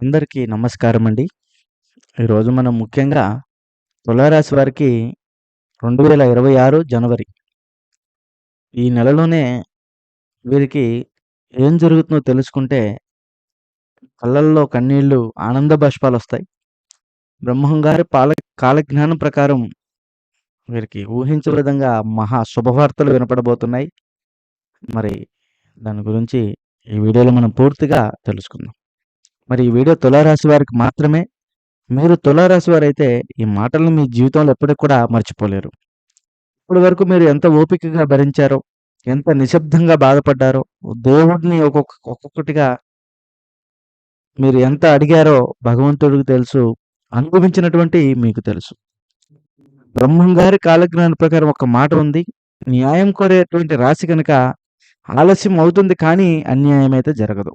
అందరికీ నమస్కారం అండి. ఈరోజు మనం ముఖ్యంగా తులారాశి వారికి 2026 జనవరి. ఈ నెలలోనే వీరికి ఏం జరుగుతుందో తెలుసుకుంటే కళ్ళల్లో కన్నీళ్ళు, ఆనంద బాష్పాలొస్తాయి. బ్రహ్మం గారి పాల కాలజ్ఞానం ప్రకారం వీరికి ఊహించే విధంగా మహా శుభవార్తలు వినపడబోతున్నాయి. మరి దాని గురించి ఈ వీడియోలో మనం పూర్తిగా తెలుసుకుందాం. మరి ఈ వీడియో తులారాశి వారికి మాత్రమే. మీరు తులారాశి వారైతే ఈ మాటలను మీ జీవితంలో ఎప్పటికి కూడా మర్చిపోలేరు. ఇప్పటి వరకు మీరు ఎంత ఓపికగా భరించారో, ఎంత నిశ్శబ్దంగా బాధపడ్డారో, దేవుడిని ఒక్కొక్క ఒక్కొక్కటిగా మీరు ఎంత అడిగారో భగవంతుడికి తెలుసు. అనుభవించినటువంటి మీకు తెలుసు. బ్రహ్మం గారి కాలజ్ఞానం ప్రకారం ఒక మాట ఉంది. న్యాయం కోరేటువంటి రాశి కనుక ఆలస్యం అవుతుంది కానీ అన్యాయం అయితే జరగదు.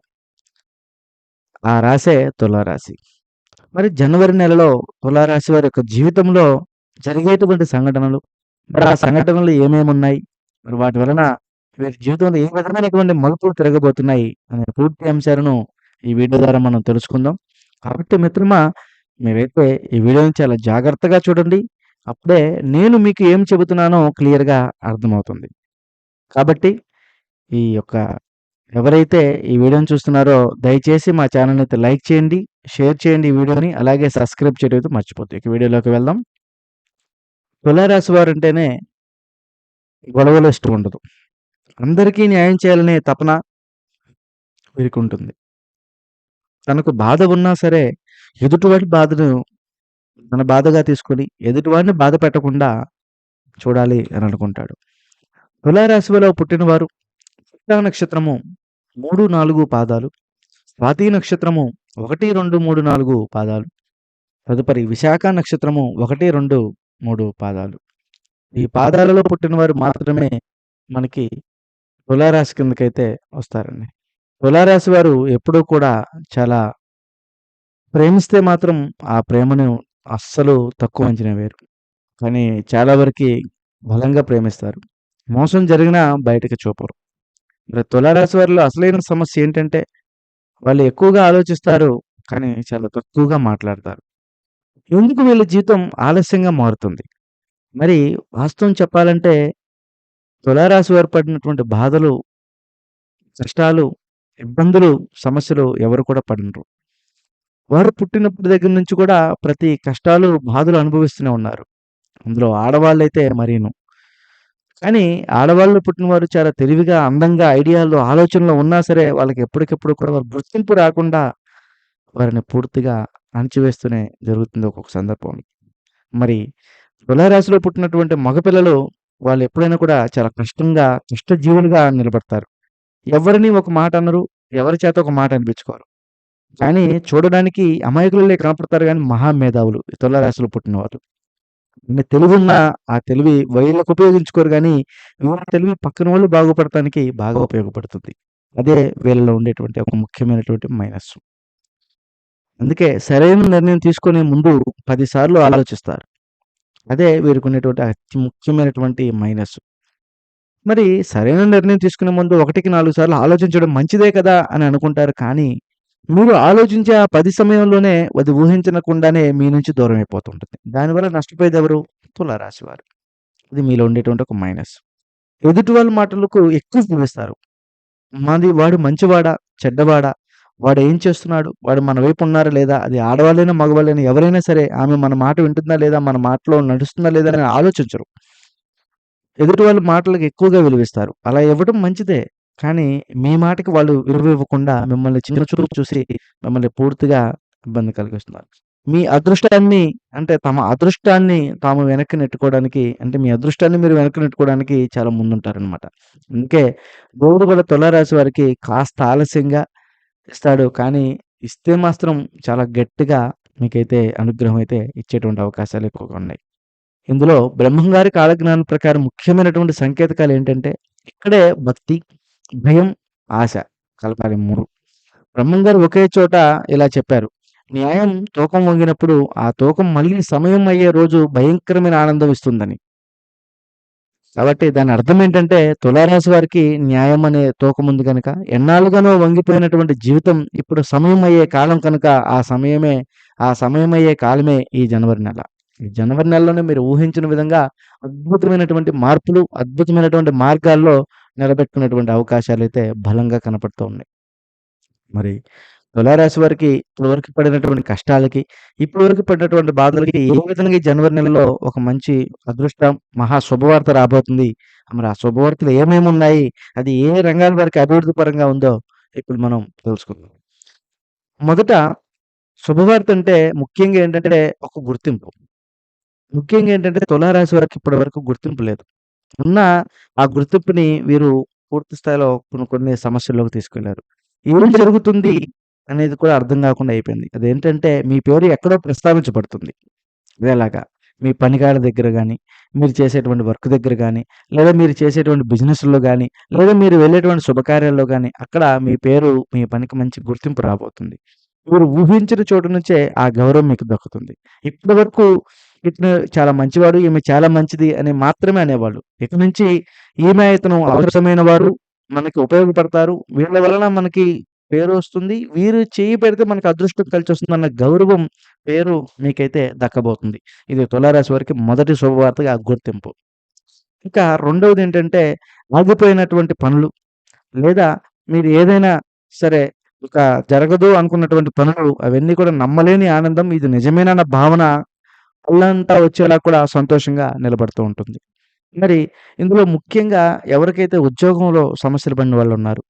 ఆ రాసే తులారాశి. మరి జనవరి నెలలో తులారాశి వారి యొక్క జీవితంలో జరిగేటువంటి సంఘటనలు, మరి ఆ సంఘటనలు ఏమేమి ఉన్నాయి మరి వాటి వలన వీరి జీవితంలో ఏ విధమైనటువంటి మలుపులు తిరగబోతున్నాయి అనే పూర్తి అంశాలను ఈ వీడియో ద్వారా మనం తెలుసుకుందాం. కాబట్టి మిత్రమా మీరైతే ఈ వీడియోని చాలా జాగ్రత్తగా చూడండి. అప్పుడే నేను మీకు ఏం చెబుతున్నానో క్లియర్‌గా అర్థమవుతుంది. కాబట్టి ఈ యొక్క ఎవరైతే ఈ వీడియోని చూస్తున్నారో దయచేసి మా ఛానల్ అయితే లైక్ చేయండి, షేర్ చేయండి ఈ వీడియోని. అలాగే సబ్స్క్రైబ్ చేయడం అయితే మర్చిపోద్దు. ఇక వీడియోలోకి వెళ్దాం. తులారాశి వారంటేనే గొడవలు ఇష్టం ఉండదు. అందరికీ న్యాయం చేయాలనే తపన వీరికుంటుంది. తనకు బాధ ఉన్నా సరే ఎదుటివాడి బాధను తన బాధగా తీసుకొని ఎదుటివాడిని బాధ పెట్టకుండా చూడాలి అని అనుకుంటాడు. తులారాశిలో పుట్టినవారు చిత్తా నక్షత్రము 3, 4 పాదాలు, స్వాతి నక్షత్రము 1, 2, 3, 4 పాదాలు, తదుపరి విశాఖ నక్షత్రము 1, 2, 3 పాదాలు. ఈ పాదాలలో పుట్టినవారు మాత్రమే మనకి తులారాశి కిందకైతే వస్తారండి. తులారాశి వారు ఎప్పుడూ కూడా చాలా ప్రేమిస్తే మాత్రం ఆ ప్రేమను అస్సలు తక్కువ అంచనా వేరు కానీ చాలా వరకు బలంగా ప్రేమిస్తారు. మోసం జరిగినా బయటకి చూపరు. మరి తులారాశి వారిలో అసలైన సమస్య ఏంటంటే వాళ్ళు ఎక్కువగా ఆలోచిస్తారు. కానీ చాలా తక్కువగా మాట్లాడతారు. ఎందుకు వీళ్ళ జీవితం ఆలస్యంగా మారుతుంది? మరి వాస్తవం చెప్పాలంటే తులారాశి వారు పడినటువంటి బాధలు, కష్టాలు, ఇబ్బందులు, సమస్యలు ఎవరు కూడా పడనరు. వారు పుట్టినప్పటి దగ్గర నుంచి కూడా ప్రతి కష్టాలు, బాధలు అనుభవిస్తూనే ఉన్నారు. అందులో ఆడవాళ్ళైతే మరీను. కానీ ఆడవాళ్ళు పుట్టినవారు చాలా తెలివిగా, అందంగా, ఐడియాలు, ఆలోచనలో ఉన్నా సరే వాళ్ళకి ఎప్పటికప్పుడు కూడా వారు గుర్తింపు రాకుండా వారిని పూర్తిగా అణచివేస్తూనే జరుగుతుంది ఒక్కొక్క సందర్భంలో. మరి తులారాశిలో పుట్టినటువంటి మగపిల్లలు వాళ్ళు ఎప్పుడైనా కూడా చాలా కష్టంగా, కష్టజీవులుగా నిలబడతారు. ఎవరిని ఒక మాట అనరు. ఎవరి చేత ఒక మాట అనిపించుకోరు. కానీ చూడడానికి అమాయకులే కనపడతారు కానీ మహా మేధావులు ఈ తులారాశిలో పుట్టినవారు. తెలివున్నా ఆ తెలివి వీళ్ళకి ఉపయోగించుకోరు వీళ్ళ తెలివి పక్కన వాళ్ళు బాగుపడటానికి బాగా ఉపయోగపడుతుంది. అదే వీళ్ళలో ఉండేటువంటి ఒక ముఖ్యమైనటువంటి మైనస్. అందుకే సరైన నిర్ణయం తీసుకునే ముందు 10 సార్లు ఆలోచిస్తారు. అదే వీరికి ఉండేటువంటి అతి ముఖ్యమైనటువంటి మైనస్. మరి సరైన నిర్ణయం తీసుకునే ముందు 1కి 4 సార్లు ఆలోచించడం మంచిదే కదా అని అనుకుంటారు. కానీ మీరు ఆలోచించే ఆ పది సమయంలోనే అది ఊహించకుండానే మీ నుంచి దూరం అయిపోతుంటుంది. దానివల్ల నష్టపోయేది ఎవరు? తులారాశి వారు. ఇది మీలో ఉండేటువంటి ఒక మైనస్. ఎదుటి వాళ్ళ మాటలకు ఎక్కువ విలువిస్తారు. మాది వాడు మంచివాడా? చెడ్డవాడా? వాడు ఏం చేస్తున్నాడు? వాడు మన వైపు ఉన్నారా లేదా? అది ఆడవాళ్ళైనా, మగవాళ్ళైనా ఎవరైనా సరే ఆమె మన మాట వింటుందా లేదా? మన మాటలో నడుస్తుందా లేదా? అని ఆలోచించరు. ఎదుటి వాళ్ళ మాటలకు ఎక్కువగా విలువిస్తారు. అలా ఇవ్వడం మంచిదే. కానీ మీ మాటకి వాళ్ళు విలువ ఇవ్వకుండా మిమ్మల్ని చిన్న చూపు చూసి మిమ్మల్ని పూర్తిగా ఇబ్బంది కలిగిస్తున్నారు. మీ అదృష్టాన్ని అంటే తమ అదృష్టాన్ని తాము వెనక్కి నెట్టుకోవడానికి అంటే మీ అదృష్టాన్ని మీరు వెనక్కి నెట్టుకోవడానికి చాలా ముందుంటారనమాట. అందుకే దేవుడు కూడా తులారాశి వారికి కాస్త ఆలస్యంగా ఇస్తాడు. కానీ ఇస్తే మాత్రం చాలా గట్టిగా మీకైతే అనుగ్రహం అయితే ఇచ్చేటువంటి అవకాశాలు ఎక్కువగా ఉన్నాయి. ఇందులో బ్రహ్మం గారి కాలజ్ఞానం ప్రకారం ముఖ్యమైనటువంటి సంకేతకాలు ఏంటంటే ఇక్కడే భక్తి, భయం, ఆశ కలపాలి 3. బ్రహ్మం గారు ఒకే చోట ఇలా చెప్పారు. న్యాయం తూకం వంగినప్పుడు ఆ తూకం మళ్ళీ సమయం అయ్యే రోజు భయంకరమైన ఆనందం ఇస్తుందని. కాబట్టి దాని అర్థం ఏంటంటే తులారాశి వారికి న్యాయం అనే తూకం ఉంది కనుక ఎన్నాళ్ళుగానో వంగిపోయినటువంటి జీవితం ఇప్పుడు సమయం అయ్యే కాలం కనుక ఆ సమయమే ఆ సమయం అయ్యే కాలమే ఈ జనవరి నెల. ఈ జనవరి నెలలోనే మీరు ఊహించిన విధంగా అద్భుతమైనటువంటి మార్పులు, అద్భుతమైనటువంటి మార్గాల్లో నిలబెట్టుకునేటువంటి అయితే బలంగా కనపడుతూ ఉన్నాయి. మరి తులారాశి వారికి ఇప్పటివరకు పడినటువంటి కష్టాలకి, ఇప్పటివరకు పడినటువంటి బాధలకి ఏ విధంగా జనవరి నెలలో ఒక మంచి అదృష్టం, మహా శుభవార్త రాబోతుంది. మరి ఆ శుభవార్తలు ఏమేమి ఉన్నాయి అది ఏ రంగాల వారికి అభివృద్ధి పరంగా ఉందో ఇప్పుడు మనం తెలుసుకుందాం. మొదట శుభవార్త అంటే ముఖ్యంగా ఏంటంటే ఒక గుర్తింపు. ముఖ్యంగా ఏంటంటే తులారాశి వారికి ఇప్పటి వరకు గుర్తింపు లేదు. ఉన్న ఆ గుర్తింపుని వీరు పూర్తి స్థాయిలో కొన్ని కొన్ని సమస్యల్లోకి తీసుకెళ్ళారు. ఏం జరుగుతుంది అనేది కూడా అర్థం కాకుండా అయిపోయింది. అదేంటంటే మీ పేరు ఎక్కడో ప్రస్తావించబడుతుంది. అదెలాగా? మీ పనికాడ దగ్గర గాని, మీరు చేసేటువంటి వర్క్ దగ్గర గాని, లేదా మీరు చేసేటువంటి బిజినెస్‌లో గాని, లేదా మీరు వెళ్ళేటువంటి శుభకార్యాల్లో గాని, అక్కడ మీ పేరు, మీ పనికి మంచి గుర్తింపు రాబోతుంది. మీరు ఊహించిన చోటు నుంచే ఆ గౌరవం మీకు దక్కుతుంది. ఇప్పటి వరకు ఇతను చాలా మంచివాడు, ఈమె చాలా మంచిది అని మాత్రమే అనేవాళ్ళు. ఇక నుంచి ఈమె, ఇతను అవసరమైన వారు, మనకి ఉపయోగపడతారు. వీళ్ళ వలన మనకి పేరు వస్తుంది వీరు చేయి పెడితే మనకు అదృష్టం కలిసొస్తుందన్న గౌరవం, పేరు మీకైతే దక్కబోతుంది. ఇది తులారాశి వారికి మొదటి శుభవార్తగా గుర్తింపు. ఇంకా రెండవది ఏంటంటే ఆగిపోయినటువంటి పనులు, లేదా మీరు ఏదైనా సరే ఒక జరగదు అనుకున్నటువంటి పనులు అవన్నీ కూడా నమ్మలేని ఆనందం, ఇది నిజమేనన్న భావన ఒళ్ళంతా వచ్చేలా కూడా సంతోషంగా నిలబడుతూ ఉంటుంది. మరి ఇందులో ముఖ్యంగా ఎవరికైతే ఉద్యోగంలో సమస్యలు పడిన వాళ్ళు ఉన్నారు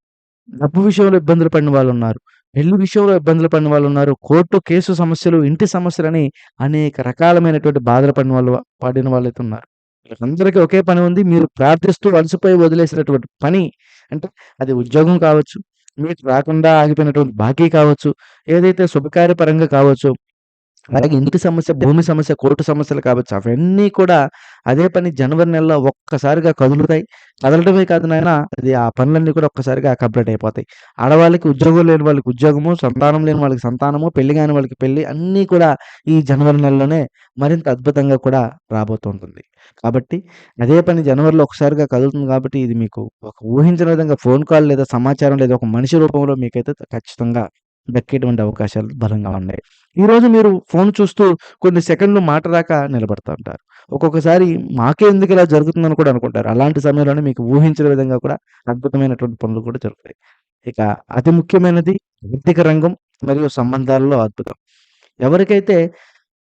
డబ్బు విషయంలో ఇబ్బందులు పడిన వాళ్ళు ఉన్నారు పెళ్ళి విషయంలో ఇబ్బందులు పడిన వాళ్ళు ఉన్నారు కోర్టు కేసు సమస్యలు, ఇంటి సమస్యలని అనేక రకాలమైనటువంటి బాధలు పడిన వాళ్ళు పడిన వాళ్ళైతే ఉన్నారు. వీళ్ళందరికీ ఒకే పని ఉంది. మీరు ప్రార్థిస్తూ అలసిపోయి వదిలేసినటువంటి పని అంటే అది ఉద్యోగం కావచ్చు, మీకు రాకుండా ఆగిపోయినటువంటి బాకీ కావచ్చు, ఏదైతే శుభకార్యపరంగా కావచ్చు, అలాగే ఇంటి సమస్య, భూమి సమస్య, కోర్టు సమస్యలు కావచ్చు, అవన్నీ కూడా అదే పని జనవరి నెలలో ఒక్కసారిగా కదులుతాయి. కదలడమే కాదు నాయన అది ఆ పనులన్నీ కూడా ఒక్కసారిగా కంప్లీట్ అయిపోతాయి. ఆడవాళ్ళకి ఉద్యోగం లేని వాళ్ళకి ఉద్యోగము, సంతానం లేని వాళ్ళకి సంతానము, పెళ్ళి కాని వాళ్ళకి పెళ్ళి అన్నీ కూడా ఈ జనవరి నెలలోనే మరింత అద్భుతంగా కూడా రాబోతుంటుంది కాబట్టి అదే పని జనవరిలో ఒకసారిగా కదులుతుంది కాబట్టి ఇది మీకు ఒక ఊహించిన విధంగా ఫోన్ కాల్ లేదా సమాచారం లేదా ఒక మనిషి రూపంలో మీకైతే ఖచ్చితంగా దక్కేటువంటి అవకాశాలు బలంగా ఉన్నాయి. ఈరోజు మీరు ఫోన్ చూస్తూ కొన్ని సెకండ్లు మాట రాక నిలబడతా ఉంటారు. ఒక్కొక్కసారి మాకే ఎందుకు ఇలా జరుగుతుందని కూడా అనుకుంటారు. అలాంటి సమయంలోనే మీకు ఊహించిన విధంగా కూడా అద్భుతమైనటువంటి పనులు కూడా జరుగుతాయి. ఇక అతి ముఖ్యమైనది ఆర్థిక రంగం మరియు సంబంధాలలో అద్భుతం. ఎవరికైతే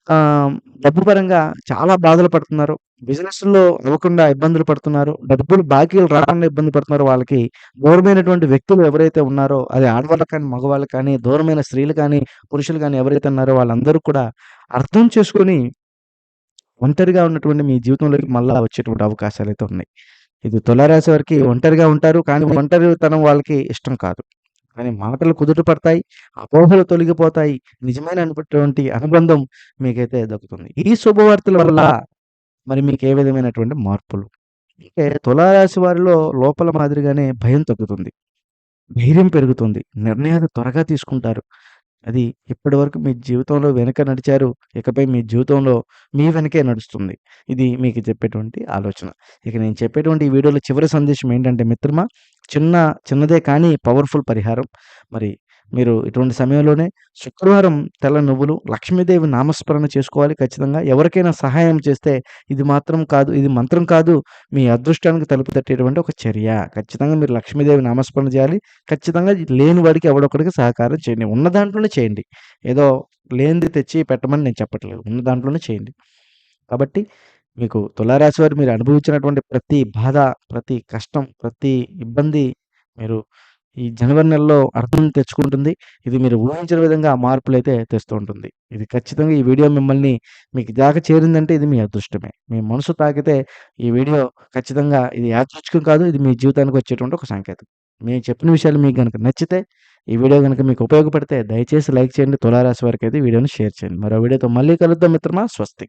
ఆహ్, డబ్బు పరంగా చాలా బాధలు పడుతున్నారు బిజినెస్‌లో అవ్వకుండా ఇబ్బందులు పడుతున్నారు డబ్బులు బాకీలు రాకుండా ఇబ్బంది పడుతున్నారు వాళ్ళకి దూరమైనటువంటి వ్యక్తులు ఎవరైతే ఉన్నారో అది ఆడవాళ్ళకి కానీ, మగవాళ్ళకి కానీ, దూరమైన స్త్రీలు కానీ, పురుషులు కానీ ఎవరైతే ఉన్నారో వాళ్ళందరూ కూడా అర్థం చేసుకొని ఒంటరిగా ఉన్నటువంటి మీ జీవితంలోకి మళ్ళా వచ్చేటువంటి అవకాశాలైతే ఉన్నాయి. ఇది తులారాశి వారికి ఒంటరిగా ఉంటారు. కానీ ఒంటరితనం వాళ్ళకి ఇష్టం కాదు. కానీ మాటలు కుదుట పడతాయి. అపోహలు తొలగిపోతాయి. నిజమైన నిజమైనటువంటి అనుబంధం మీకైతే దక్కుతుంది. ఈ శుభవార్తల వల్ల మరి మీకు ఏ విధమైనటువంటి మార్పులు? అంటే తులారాశి వారిలో లోపల మాదిరిగానే భయం తగ్గుతుంది. ధైర్యం పెరుగుతుంది. నిర్ణయాలు త్వరగా తీసుకుంటారు. అది ఇప్పటివరకు మీ జీవితంలో వెనక నడిచారు. ఇకపై మీ జీవితంలో మీ వెనకే నడుస్తుంది. ఇది మీకు చెప్పేటువంటి ఆలోచన. ఇక నేను చెప్పేటువంటి ఈ వీడియోలో చివరి సందేశం ఏంటంటే మిత్రమా చిన్న చిన్నదే కానీ పవర్‌ఫుల్ పరిహారం. మరి మీరు ఇటువంటి సమయంలోనే శుక్రవారం తెల్ల నువ్వులు, లక్ష్మీదేవి నామస్మరణ చేసుకోవాలి ఖచ్చితంగా. ఎవరికైనా సహాయం చేస్తే ఇది మాత్రం కాదు ఇది మంత్రం కాదు. మీ అదృష్టానికి తలుపు తట్టేటువంటి ఒక చర్య. ఖచ్చితంగా మీరు లక్ష్మీదేవి నామస్మరణ చేయాలి. ఖచ్చితంగా లేని వాడికి ఎవడొకడికి సహకారం చేయండి. ఉన్న దాంట్లోనే చేయండి. ఏదో లేనిది తెచ్చి పెట్టమని నేను చెప్పట్లేదు. ఉన్న దాంట్లోనే చేయండి. కాబట్టి మీకు తులారాశి వారు మీరు అనుభవించినటువంటి ప్రతి బాధ, ప్రతి కష్టం, ప్రతి ఇబ్బంది మీరు ఈ జనవరి నెలలో అర్థం తెచ్చుకుంటుంది. ఇది మీరు ఊహించిన విధంగా మార్పులైతే తెస్తూ ఉంటుంది. ఇది ఖచ్చితంగా ఈ వీడియో మిమ్మల్ని మీకు దాకా చేరిందంటే ఇది మీ అదృష్టమే. మీ మనసు తాకితే ఈ వీడియో ఖచ్చితంగా ఇది యాదృచ్ఛికం కాదు. ఇది మీ జీవితానికి వచ్చేటువంటి ఒక సంకేతం. మేము చెప్పిన విషయాలు మీకు గనుక నచ్చితే, ఈ వీడియో కనుక మీకు ఉపయోగపడితే దయచేసి లైక్ చేయండి. తులారాశి వరకు అయితే వీడియోని షేర్ చేయండి. మరో వీడియోతో మళ్ళీ కలుద్దాం మిత్రమా. స్వస్తి.